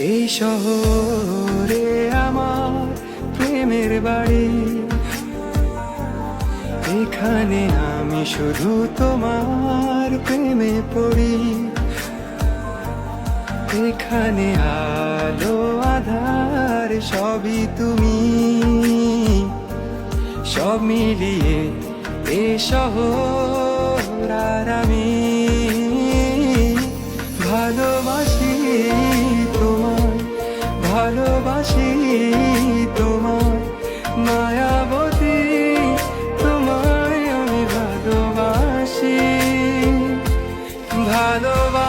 এই শহরে আমার প্রেমের বাড়ি। এখানে আমি শুধু তোমার প্রেমে পড়ি। এখানে আলো, আধার, সবই তুমি। সব মিলিয়ে এ শহর আর আমি ভালোবাসি। ভালোবাসি তোমার মায়াবতী তোমায় আমি ভালোবাসি। ভালোবাসি